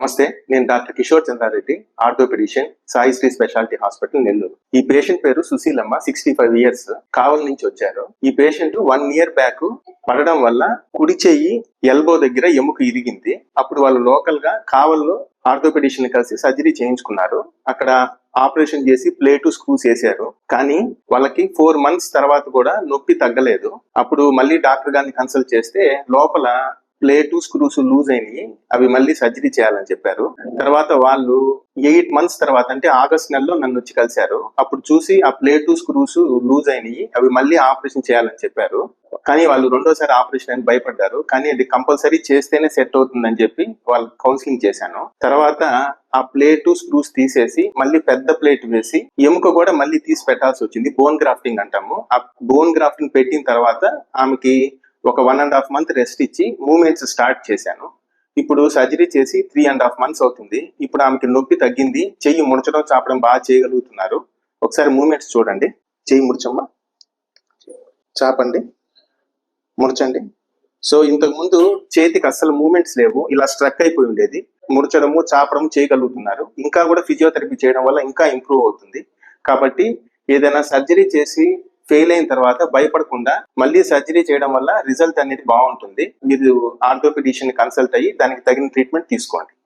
నమస్తే నేను doctor Kishore Chandra Reddy orthopaedician Sai Sri speciality hospital Nellore. ఈ patient పేరు Sushilamma sixty five years Kavali నుంచి వచ్చారు. ఈ పేషెంట్ వన్ ఇయర్ బ్యాక్ పడడం వల్ల కుడి చెయ్యి ఎల్బో దగ్గర ఎముక ఇరిగింది. అప్పుడు వాళ్ళు లోకల్గా కావల్లో ఆర్థోపెడిషియన్ కలిసి సర్జరీ చేయించుకున్నారు. అక్కడ ఆపరేషన్ చేసి ప్లేటు స్క్రూస్ వేసారు కానీ వాళ్ళకి ఫోర్ మంత్స్ తర్వాత కూడా నొప్పి తగ్గలేదు. అప్పుడు మళ్ళీ డాక్టర్ గారిని కన్సల్ట్ చేస్తే లోపల ప్లేటు స్క్రూస్ లూజ్ అయినాయి. అవి మళ్ళీ సర్జరీ చేయాలని చెప్పారు. తర్వాత వాళ్ళు ఎయిట్ మంత్స్ తర్వాత అంటే ఆగస్ట్ నెలలో నన్ను వచ్చి కలిశారు. అప్పుడు చూసి ఆ ప్లేటు స్క్రూస్ లూజ్ అయినాయి. అవి మళ్ళీ ఆపరేషన్ చేయాలని చెప్పారు. కానీ వాళ్ళు రెండోసారి ఆపరేషన్ అని భయపడ్డారు. కానీ అది కంపల్సరీ చేస్తేనే సెట్ అవుతుందని చెప్పి వాళ్ళు కౌన్సిలింగ్ చేశాను. తర్వాత ఆ ప్లేటు స్క్రూస్ తీసేసి మళ్ళీ పెద్ద ప్లేట్ వేసి ఎముక కూడా మళ్ళీ తీసి పెట్టాల్సి వచ్చింది. బోన్ గ్రాఫ్టింగ్ అంటాము. ఆ బోన్ గ్రాఫ్టింగ్ పెట్టిన తర్వాత ఆమెకి ఒక one and half month rest ఇచ్చి మూమెంట్స్ స్టార్ట్ చేశాను. ఇప్పుడు సర్జరీ చేసి త్రీ అండ్ హాఫ్ మంత్స్ అవుతుంది. ఇప్పుడు ఆమెకి నొప్పి తగ్గింది. చెయ్యి ముడచడం చాపడం బాగా చేయగలుగుతున్నారు. ఒకసారి మూమెంట్స్ చూడండి. చెయ్యి ముడిచమ్మా. చాపండి. ముడచండి. సో ఇంతకు ముందు చేతికి అస్సలు మూమెంట్స్ లేవు. ఇలా స్ట్రక్ అయిపోయి ఉండేది. ముడచడము చాపడము చేయగలుగుతున్నారు. ఇంకా కూడా ఫిజియోథెరపీ చేయడం వల్ల ఇంకా ఇంప్రూవ్ అవుతుంది. కాబట్టి ఏదైనా సర్జరీ చేసి ఫెయిల్ అయిన తర్వాత భయపడకుండా మళ్ళీ సర్జరీ చేయడం వల్ల రిజల్ట్ అనేది బాగుంటుంది. మీరు ఆర్థోపెడిషియన్ కన్సల్ట్ అయ్యి దానికి తగిన ట్రీట్మెంట్ తీసుకోండి.